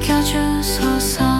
지켜주소서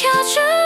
catch you